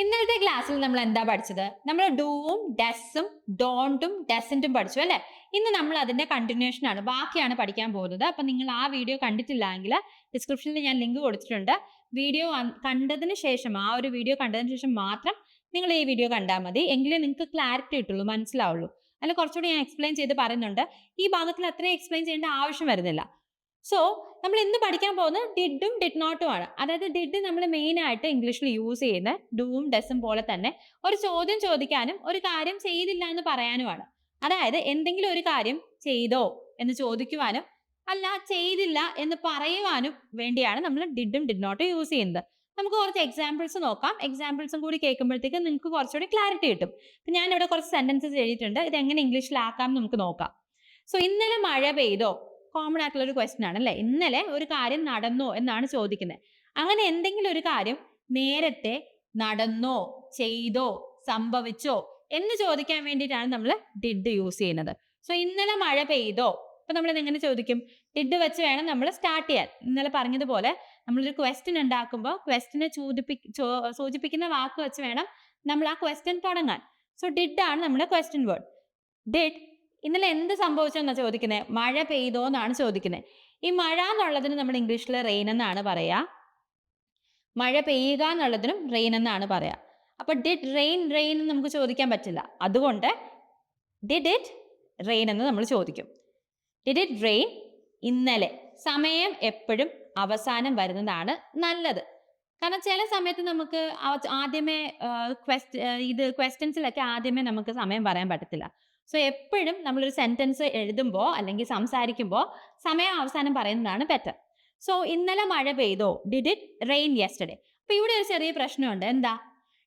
ഇന്നലത്തെ ക്ലാസ്സിൽ നമ്മൾ എന്താ പഠിച്ചത്? നമ്മൾ ഡൂവും ഡെസ്സും ഡോണ്ടും ഡെസന്റും പഠിച്ചു അല്ലേ? ഇന്ന് നമ്മൾ അതിന്റെ കണ്ടിന്യൂഷൻ ആണ്. ബാക്കിയാണ് പഠിക്കാൻ പോകുന്നത്. അപ്പൊ നിങ്ങൾ ആ വീഡിയോ കണ്ടിട്ടില്ലെങ്കിൽ ഡിസ്ക്രിപ്ഷനിൽ ഞാൻ ലിങ്ക് കൊടുത്തിട്ടുണ്ട്. വീഡിയോ കണ്ടതിന് ശേഷം ആ ഒരു വീഡിയോ കണ്ടതിന് ശേഷം മാത്രം നിങ്ങൾ ഈ വീഡിയോ കണ്ടാൽ മതി. എങ്കിലേ നിങ്ങൾക്ക് ക്ലാരിറ്റി കിട്ടുള്ളൂ മനസ്സിലാവുള്ളൂ. അല്ല കുറച്ചുകൂടി ഞാൻ എക്സ്പ്ലെയിൻ ചെയ്ത് പറയുന്നുണ്ട്. ഈ ഭാഗത്തിൽ അത്രയും എക്സ്പ്ലെയിൻ ചെയ്യേണ്ട ആവശ്യം വരുന്നില്ല. സോ നമ്മൾ ഇന്ന് പഠിക്കാൻ പോകുന്നത് ഡിഡും ഡിഡ് നോട്ടും ആണ്. അതായത് ഡിഡ് നമ്മൾ മെയിൻ ആയിട്ട് ഇംഗ്ലീഷിൽ യൂസ് ചെയ്യുന്ന ഡൂവും ഡെസും പോലെ തന്നെ ഒരു ചോദ്യം ചോദിക്കാനും ഒരു കാര്യം ചെയ്തില്ല എന്ന് പറയാനുമാണ് അതായത് എന്തെങ്കിലും ഒരു കാര്യം ചെയ്തോ എന്ന് ചോദിക്കുവാനും അല്ല ചെയ്തില്ല എന്ന് പറയുവാനും വേണ്ടിയാണ് നമ്മൾ ഡിഡും ഡിഡ് നോട്ടും യൂസ് ചെയ്യുന്നത്. നമുക്ക് കുറച്ച് എക്സാമ്പിൾസ് നോക്കാം. എക്സാമ്പിൾസും കൂടി കേൾക്കുമ്പോഴത്തേക്ക് നിങ്ങൾക്ക് കുറച്ചുകൂടി ക്ലാരിറ്റി കിട്ടും. ഞാൻ ഞാനിവിടെ കുറച്ച് സെന്റൻസസ് എഴുതിയിട്ടുണ്ട്. ഇത് എങ്ങനെ ഇംഗ്ലീഷിലാക്കാം നമുക്ക് നോക്കാം. സോ ഇന്നലെ മഴ പെയ്തോ? കോമൺ ആയിട്ടുള്ള ഒരു ക്വസ്റ്റ്യൻ ആണ് അല്ലേ? ഇന്നലെ ഒരു കാര്യം നടന്നോ എന്നാണ് ചോദിക്കുന്നത് അങ്ങനെ എന്തെങ്കിലും ഒരു കാര്യം നേരത്തെ നടന്നോ ചെയ്തോ സംഭവിച്ചോ എന്ന് ചോദിക്കാൻ വേണ്ടിയിട്ടാണ് നമ്മൾ ഡിഡ് യൂസ് ചെയ്യുന്നത്. സോ ഇന്നലെ മഴ പെയ്തോ? അപ്പൊ നമ്മൾ എങ്ങനെ ചോദിക്കും? ഡിഡ് വെച്ച് വേണം നമ്മൾ സ്റ്റാർട്ട് ചെയ്യാൻ. ഇന്നലെ പറഞ്ഞതുപോലെ നമ്മളൊരു ക്വസ്റ്റ്യൻ ഉണ്ടാക്കുമ്പോൾ ക്വസ്റ്റിനെ ചോദിപ്പി സൂചിപ്പിക്കുന്ന വാക്ക് വെച്ച് വേണം നമ്മൾ ആ ക്വസ്റ്റ്യൻ തുടങ്ങാൻ. സോ ഡിഡ് ആണ് നമ്മുടെ ക്വസ്റ്റ്യൻ വേർഡ് ഡിഡ് ഇന്നലെ എന്ത് സംഭവിച്ചെന്നാണ് ചോദിക്കുന്നത് മഴ പെയ്തോ എന്നാണ് ചോദിക്കുന്നത് ഈ മഴ എന്നുള്ളതിന് നമ്മൾ ഇംഗ്ലീഷിൽ റെയിൻ എന്നാണ് പറയാ. മഴ പെയ്യുക എന്നുള്ളതിനും റെയിൻ എന്നാണ് പറയാ. അപ്പൊ ഡിഡ് റെയിൻ റെയിൻ എന്ന് നമുക്ക് ചോദിക്കാൻ പറ്റില്ല. അതുകൊണ്ട് ഡിഡ് ഇറ്റ് റെയിൻ എന്ന് നമ്മൾ ചോദിക്കും. ഡിഡ് ഇറ്റ് റെയിൻ ഇന്നലെ. സമയം എപ്പോഴും അവസാനം വരുന്നതാണ് നല്ലത്. കാരണം ചില സമയത്ത് നമുക്ക് ആദ്യമേ ക്വസ്റ്റ് ഇത് ക്വസ്റ്റ്യൻസിലൊക്കെ ആദ്യമേ നമുക്ക് സമയം പറയാൻ പറ്റത്തില്ല. സോ എപ്പോഴും നമ്മളൊരു സെന്റൻസ് എഴുതുമ്പോൾ അല്ലെങ്കിൽ സംസാരിക്കുമ്പോൾ സമയം അവസാനം പറയുന്നതാണ് ബെറ്റർ സോ ഇന്നലെ മഴ പെയ്തോ? ഡിഡ് ഇറ്റ് റെയിൻ യെസ്റ്റർഡേ അപ്പോൾ ഇവിടെ ഒരു ചെറിയ പ്രശ്നമുണ്ട്. എന്താ?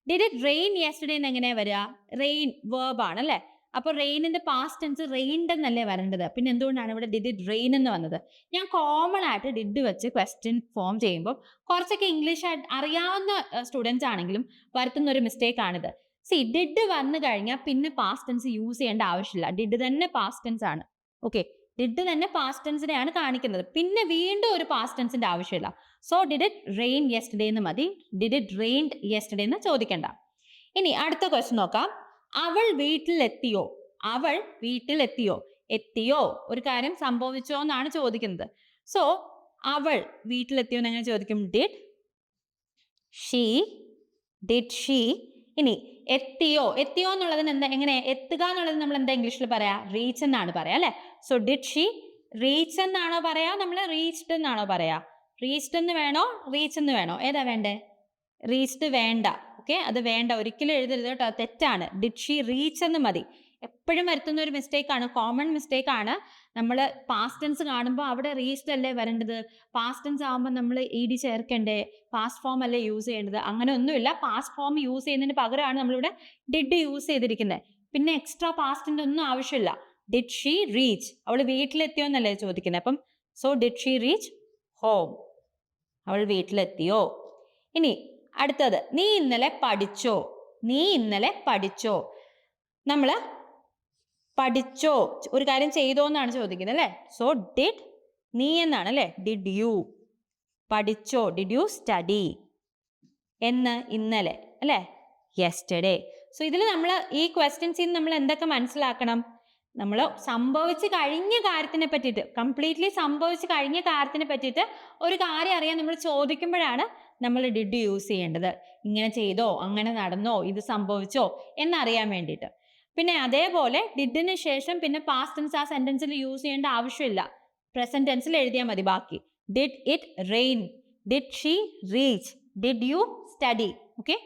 ഡിഡ് ഇറ്റ് റെയിൻ യെസ്റ്റർഡേ എന്ന് എങ്ങനെയാ വരിക? റെയിൻ വേർബ് ആണ് അല്ലേ? അപ്പോൾ റെയിനിന്റെ പാസ്റ്റ് ടെൻസ് റെയിൻഡ് എന്നല്ലേ വരേണ്ടത്? പിന്നെ എന്തുകൊണ്ടാണ് ഇവിടെ ഡിഡ് ഇറ്റ് റെയിൻ എന്ന് വന്നത്? ഞാൻ കോമൺ ആയിട്ട് ഡിഡ് വെച്ച് ക്വസ്റ്റ്യൻ ഫോം ചെയ്യുമ്പോൾ കുറച്ചൊക്കെ ഇംഗ്ലീഷ് അറിയാവുന്ന സ്റ്റുഡൻസ് ആണെങ്കിലും വരുത്തുന്ന ഒരു മിസ്റ്റേക്ക് ആണിത്. സി ഡിഡ് വന്നു കഴിഞ്ഞാൽ പിന്നെ പാസ്റ്റ് ടെൻസ് യൂസ് ചെയ്യേണ്ട ആവശ്യമില്ല. ഡിഡ് തന്നെ പാസ്റ്റ് ടെൻസ് ആണ്. ഓക്കെ ഡിഡ് തന്നെ പാസ്റ്റ് ടെൻസിനെയാണ് കാണിക്കുന്നത്. പിന്നെ വീണ്ടും ഒരു പാസ്റ്റ് ടെൻസിന്റെ ആവശ്യമില്ല. So did it rain yesterday എന്ന് മതി. ഡിഡ് ഇറ്റ് റെയിൻഡ് യെസ്റ്റർഡേ എന്ന് ചോദിക്കണ്ട. ഇനി അടുത്ത ക്വസ്റ്റ്യൻ നോക്കാം. അവൾ വീട്ടിലെത്തിയോ? അവൾ വീട്ടിലെത്തിയോ? എത്തിയോ? ഒരു കാര്യം സംഭവിച്ചോ എന്നാണ് ചോദിക്കുന്നത്. സോ അവൾ വീട്ടിലെത്തിയോ എന്ന് എങ്ങനെ ചോദിക്കും? ഡിഡ് ഷീ ഡിഡ് ഷീ ഇനി എത്തിയോ? എത്തിയോ എന്നുള്ളതിന് എന്താ എങ്ങനെ? എത്തുക എന്നുള്ളത് നമ്മൾ എന്താ ഇംഗ്ലീഷിൽ പറയാ? റീച്ച് എന്നാണ് പറയാ അല്ലെ? സോ ഡിഡ് ഷീ റീച്ച് എന്നാണോ പറയാ? നമ്മൾ റീച്ച്ഡ് എന്നാണോ പറയാ? റീച്ച്ഡ് എന്ന് വേണോ? റീച്ച് എന്ന് വേണോ? ഏതാ വേണ്ടേ? റീച്ച്ഡ് വേണ്ട. ഓക്കെ അത് വേണ്ട. ഒരിക്കലും എഴുതരുത് കേട്ടോ. തെറ്റാണ്. ഡിഡ് ഷീ റീച്ച് എന്ന് മതി. എപ്പോഴും വരുത്തുന്ന ഒരു മിസ്റ്റേക്ക് ആണ്. കോമൺ മിസ്റ്റേക്ക് ആണ്. നമ്മൾ പാസ്റ്റ് ടെൻസ് കാണുമ്പോൾ അവിടെ റീസ്റ്റ് അല്ലേ വരേണ്ടത്? പാസ്റ്റ് ടെൻസ് ആകുമ്പോൾ നമ്മൾ ഇ ഡി ചേർക്കണ്ടേ? പാസ്റ്റ് ഫോം അല്ലേ യൂസ് ചെയ്യേണ്ടത്? അങ്ങനെ ഒന്നുമില്ല. പാസ്റ്റ് ഫോം യൂസ് ചെയ്യുന്നതിന് പകരമാണ് നമ്മളിവിടെ ഡിഡ് യൂസ് ചെയ്തിരിക്കുന്നത് പിന്നെ എക്സ്ട്രാ പാസ്റ്റിന്റെ ഒന്നും ആവശ്യമില്ല. ഡിഡ് ഷീ റീച്ച് അവൾ വീട്ടിലെത്തിയോ എന്നല്ലേ ചോദിക്കുന്നത് അപ്പം so did she reach home അവൾ വീട്ടിലെത്തിയോ? ഇനി അടുത്തത് നീ ഇന്നലെ പഠിച്ചോ? നീ ഇന്നലെ പഠിച്ചോ? നമ്മൾ പഠിച്ചോ? ഒരു കാര്യം ചെയ്തോ എന്നാണ് ചോദിക്കുന്നത് അല്ലേ? സോ ഡിഡ് നീ എന്നാണ് അല്ലേ? ഡിഡ് യു പഠിച്ചോ? ഡിഡ് യു സ്റ്റഡി എന്ന് ഇന്നലെ അല്ലേ? യെസ്റ്റഡേ സോ ഇതിൽ നമ്മൾ ഈ ക്വസ്റ്റ്യൻസിൽ നമ്മൾ എന്തൊക്കെ മനസ്സിലാക്കണം? നമ്മൾ സംഭവിച്ച് കഴിഞ്ഞ കാര്യത്തിനെ പറ്റിയിട്ട് കംപ്ലീറ്റ്ലി സംഭവിച്ച് കഴിഞ്ഞ കാര്യത്തിനെ പറ്റിയിട്ട് ഒരു കാര്യം അറിയാൻ നമ്മൾ ചോദിക്കുമ്പോഴാണ് നമ്മൾ ഡിഡ് യൂസ് ചെയ്യേണ്ടത്. ഇങ്ങനെ ചെയ്തോ? അങ്ങനെ നടന്നോ? ഇത് സംഭവിച്ചോ? എന്നറിയാൻ വേണ്ടിയിട്ട്. പിന്നെ അതേപോലെ ഡിഡിന് ശേഷം പിന്നെ പാസ്റ്റ് ടെൻസ് ആ സെന്റൻസിൽ യൂസ് ചെയ്യേണ്ട ആവശ്യമില്ല. പ്രസന്റ് ടെൻസിൽ എഴുതിയാൽ മതി ബാക്കി. Did it rain did she reach did you study okay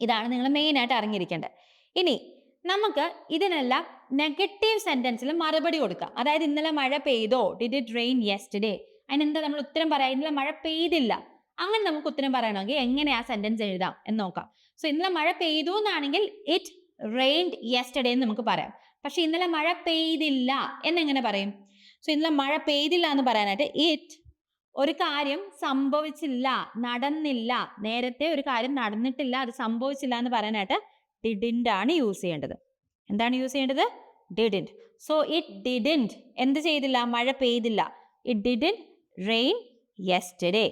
ഇതാണ് നിങ്ങൾ മെയിൻ ആയിട്ട് അറിഞ്ഞിരിക്കേണ്ടത്. ഇനി നമുക്ക് ഇതിനെല്ലാം നെഗറ്റീവ് സെന്റൻസിൽ മറുപടി കൊടുക്കാം. അതായത് ഇന്നലെ മഴ പെയ്തോ? ഡിഡ് ഇറ്റ് റെയിൻ യെസ്റ്റർഡേ അതിനെന്താ നമ്മൾ ഉത്തരം പറയാം? ഇന്നലെ മഴ പെയ്തില്ല. അങ്ങനെ നമുക്ക് ഉത്തരം പറയണമെങ്കിൽ എങ്ങനെ ആ സെന്റൻസ് എഴുതാം എന്ന് നോക്കാം. സോ ഇന്നലെ മഴ പെയ്തു എന്നാണെങ്കിൽ ഇറ്റ് റെയിൻഡ് യെസ്റ്റർഡേ എന്ന് നമുക്ക് പറയാം. പക്ഷെ ഇന്നലെ മഴ പെയ്തില്ല എന്നെങ്ങനെ പറയും? സോ ഇന്നലെ മഴ പെയ്തില്ല എന്ന് പറയാനായിട്ട് ഇറ്റ് ഒരു കാര്യം സംഭവിച്ചില്ല നടന്നില്ല നേരത്തെ ഒരു കാര്യം നടന്നിട്ടില്ല അത് സംഭവിച്ചില്ല എന്ന് പറയാനായിട്ട് ഡിഡിന്റ് ആണ് യൂസ് ചെയ്യേണ്ടത്. എന്താണ് യൂസ് ചെയ്യേണ്ടത്? ഡിഡിന്റ് സോ ഇറ്റ് ഡിഡിന്റ് എന്ത് ചെയ്തില്ല? മഴ പെയ്തില്ല. It didn't rain yesterday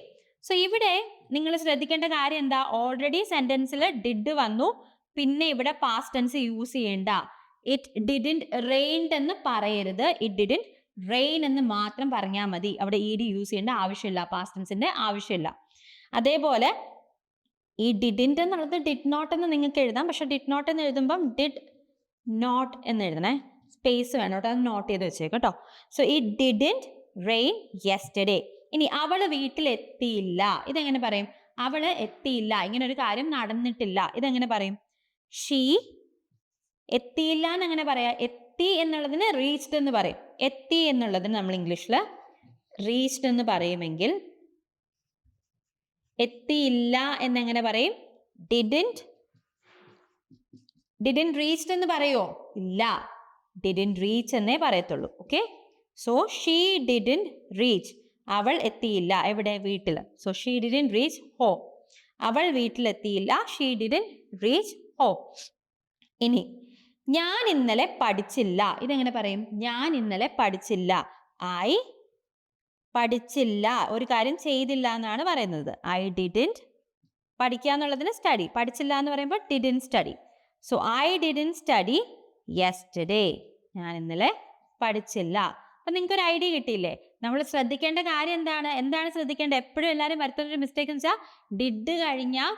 so ഇവിടെ നിങ്ങൾ ശ്രദ്ധിക്കേണ്ട കാര്യം എന്താ? ഓൾറെഡി സെന്റൻസിൽ ഡിഡ് വന്നു. പിന്നെ ഇവിടെ പാസ്റ്റ് ടെൻസ് യൂസ് ചെയ്യേണ്ട. ഇറ്റ് ഡിഡിന്റ് റെയിൻഡ് എന്ന് പറയരുത്. ഇറ്റ് ഡിഡിന്റ് റെയിൻ എന്ന് മാത്രം പറഞ്ഞാൽ മതി. അവിടെ ഇ ഡി യൂസ് ചെയ്യേണ്ട ആവശ്യമില്ല. പാസ്റ്റ് ടെൻസിന്റെ ആവശ്യമില്ല. അതേപോലെ ഈ ഡിഡിന്റ് എന്നുള്ളത് ഡിഡ് നോട്ട് എന്ന് നിങ്ങൾക്ക് എഴുതാം. പക്ഷെ ഡിഡ് നോട്ട് എന്ന് എഴുതുമ്പം ഡിഡ് നോട്ട് എന്ന് എഴുതണേ. സ്പേസ് വേണം കേട്ടോ. അത് നോട്ട് ചെയ്ത് വെച്ചേക്കും കേട്ടോ. സോ ഈ ഡിഡിന്റ് റെയിൻ യെസ്റ്റർഡേ ഇനി അവൾ വീട്ടിലെത്തിയില്ല. ഇതെങ്ങനെ പറയും? അവൾ എത്തിയില്ല. ഇങ്ങനെ ഒരു കാര്യം നടന്നിട്ടില്ല. ഇതെങ്ങനെ പറയും? ഷീ എത്തിയില്ല എന്നെങ്ങനെ പറയാ. എത്തി എന്നുള്ളതിന് റീച്ച്ഡ് എന്ന് പറയും. എത്തി എന്നുള്ളതിന് നമ്മൾ ഇംഗ്ലീഷിൽ റീച്ച്ഡ് എന്ന് പറയുമെങ്കിൽ എത്തിയില്ല എന്നെങ്ങനെ പറയും. ഡിഡിന്റ് ഡിഡിൻ റീച്ച്ഡ് എന്ന് പറയോ? ഇല്ല. ഡിഡിൻ റീച്ച് എന്നേ പറയത്തുള്ളൂ. Okay so she didn't reach അവൾ എത്തിയില്ല. എവിടെ? വീട്ടിൽ. So she didn't reach home അവൾ വീട്ടിലെത്തിയില്ല. ഷീ ഡിഡിൻ റീച്ച് ഹോം ഇനി ഞാൻ ഇന്നലെ പഠിച്ചില്ല. ഇതെങ്ങനെ പറയും? ഞാൻ ഇന്നലെ പഠിച്ചില്ല. ഐ പഠിച്ചില്ല. ഒരു കാര്യം ചെയ്തില്ല എന്നാണ് പറയുന്നത്. ഐ ഡിഡിന്റ് പഠിക്കുക എന്നുള്ളതിന് സ്റ്റഡി പഠിച്ചില്ല എന്ന് പറയുമ്പോൾ didn't study so I didn't study yesterday ഞാൻ ഇന്നലെ പഠിച്ചില്ല. അപ്പം നിങ്ങൾക്ക് ഒരു ഐഡിയ കിട്ടിയില്ലേ? നമ്മൾ ശ്രദ്ധിക്കേണ്ട കാര്യം എന്താണ്? എന്താണ് ശ്രദ്ധിക്കേണ്ടത്? എപ്പോഴും എല്ലാവരും വരുത്തുന്ന ഒരു മിസ്റ്റേക്ക് എന്ന് വെച്ചാൽ ഡിഡ് കഴിഞ്ഞാൽ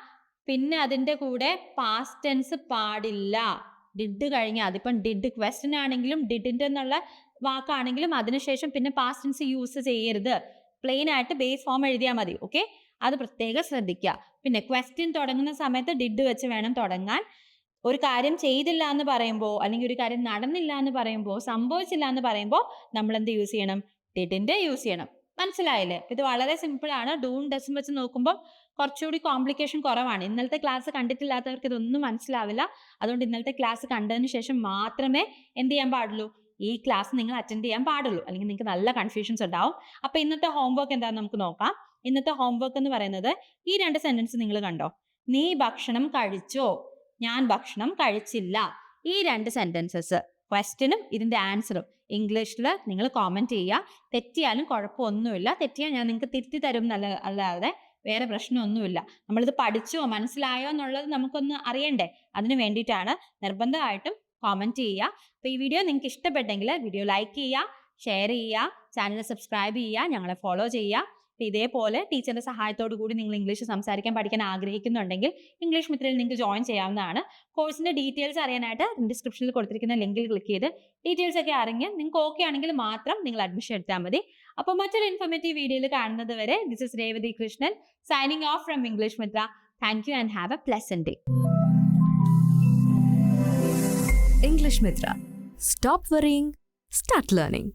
പിന്നെ അതിന്റെ കൂടെ പാസ്റ്റ് ടെൻസ് പാടില്ല. ഡിഡ് കഴിഞ്ഞാൽ അതിപ്പം ഡിഡ് ക്വസ്റ്റ്യൻ ആണെങ്കിലും ഡിഡിന്റെ എന്നുള്ള വാക്കാണെങ്കിലും അതിനുശേഷം പിന്നെ പാസ്റ്റ് ടെൻസ് യൂസ് ചെയ്യരുത്. പ്ലെയിൻ ആയിട്ട് ബേസ് ഫോം എഴുതിയാൽ മതി ഓക്കെ അത് പ്രത്യേകം ശ്രദ്ധിക്കുക പിന്നെ ക്വസ്റ്റ്യൻ തുടങ്ങുന്ന സമയത്ത് ഡിഡ് വെച്ച് വേണം തുടങ്ങാൻ. ഒരു കാര്യം ചെയ്തില്ല എന്ന് പറയുമ്പോൾ അല്ലെങ്കിൽ ഒരു കാര്യം നടന്നില്ല എന്ന് പറയുമ്പോൾ സംഭവിച്ചില്ല എന്ന് പറയുമ്പോൾ നമ്മൾ എന്ത് യൂസ് ചെയ്യണം? ഡിഡിന്റെ യൂസ് ചെയ്യണം. മനസ്സിലായില്ലേ? ഇത് വളരെ സിമ്പിൾ ആണ്. ഡൂം ഡസും വെച്ച് നോക്കുമ്പോൾ കുറച്ചുകൂടി കോംപ്ലിക്കേഷൻ കുറവാണ്. ഇന്നലത്തെ ക്ലാസ് കണ്ടിട്ടില്ലാത്തവർക്ക് ഇതൊന്നും മനസ്സിലാവില്ല. അതുകൊണ്ട് ഇന്നലത്തെ ക്ലാസ് കണ്ടതിന് ശേഷം മാത്രമേ എന്ത് ചെയ്യാൻ പാടുള്ളൂ? ഈ ക്ലാസ് നിങ്ങൾ അറ്റൻഡ് ചെയ്യാൻ പാടുള്ളൂ. അല്ലെങ്കിൽ നിങ്ങൾക്ക് നല്ല കൺഫ്യൂഷൻസ് ഉണ്ടാവും. അപ്പോൾ ഇന്നത്തെ ഹോംവർക്ക് എന്താണെന്ന് നമുക്ക് നോക്കാം. ഇന്നത്തെ ഹോംവർക്ക് എന്ന് പറയുന്നത് ഈ രണ്ട് സെന്റൻസ് നിങ്ങൾ കണ്ടോ? നീ ഭക്ഷണം കഴിച്ചോ? ഞാൻ ഭക്ഷണം കഴിച്ചില്ല. ഈ രണ്ട് സെന്റൻസസ് ക്വസ്റ്റ്യനും ഇതിന്റെ ആൻസറും ഇംഗ്ലീഷിൽ നിങ്ങൾ കോമന്റ് ചെയ്യുക. തെറ്റിയാലും കുഴപ്പമൊന്നുമില്ല. തെറ്റിയാൽ ഞാൻ നിങ്ങൾക്ക് തിരുത്തി തരും എന്നല്ല അല്ലാതെ വേറെ പ്രശ്നമൊന്നുമില്ല. നമ്മളിത് പഠിച്ചോ മനസ്സിലായോ എന്നുള്ളത് നമുക്കൊന്ന് അറിയണ്ടേ? അതിന് വേണ്ടിയിട്ടാണ് നിർബന്ധമായിട്ടും കോമന്റ് ചെയ്യുക. അപ്പോൾ ഈ വീഡിയോ നിങ്ങൾക്ക് ഇഷ്ടപ്പെട്ടെങ്കിൽ വീഡിയോ ലൈക്ക് ചെയ്യുക ഷെയർ ചെയ്യുക ചാനൽ സബ്സ്ക്രൈബ് ചെയ്യുക ഞങ്ങളെ ഫോളോ ചെയ്യുക. ഇതേപോലെ ടീച്ചറിന്റെ സഹായത്തോടു കൂടി നിങ്ങൾ ഇംഗ്ലീഷ് സംസാരിക്കാൻ പഠിക്കാൻ ആഗ്രഹിക്കുന്നുണ്ടെങ്കിൽ ഇംഗ്ലീഷ് മിത്രയിൽ നിങ്ങൾക്ക് ജോയിൻ ചെയ്യാവുന്നതാണ് കോഴ്സിന്റെ ഡീറ്റെയിൽസ് അറിയാനായിട്ട് ഡിസ്ക്രിപ്ഷനിൽ കൊടുത്തിരിക്കുന്ന ലിങ്കിൽ ക്ലിക്ക് ചെയ്ത് ഡീറ്റെയിൽസ് ഒക്കെ അറിഞ്ഞ് നിങ്ങൾക്ക് ഓക്കെ ആണെങ്കിൽ മാത്രം നിങ്ങൾ അഡ്മിഷൻ എടുത്താൽ മതി അപ്പോൾ മറ്റൊരു ഇൻഫോർമേറ്റീവ് വീഡിയോയിൽ കാണുന്നത് വരെ this is Revathi Krishnan signing off from English Mitra thank you and have a pleasant day English Mitra. Stop worrying, start learning.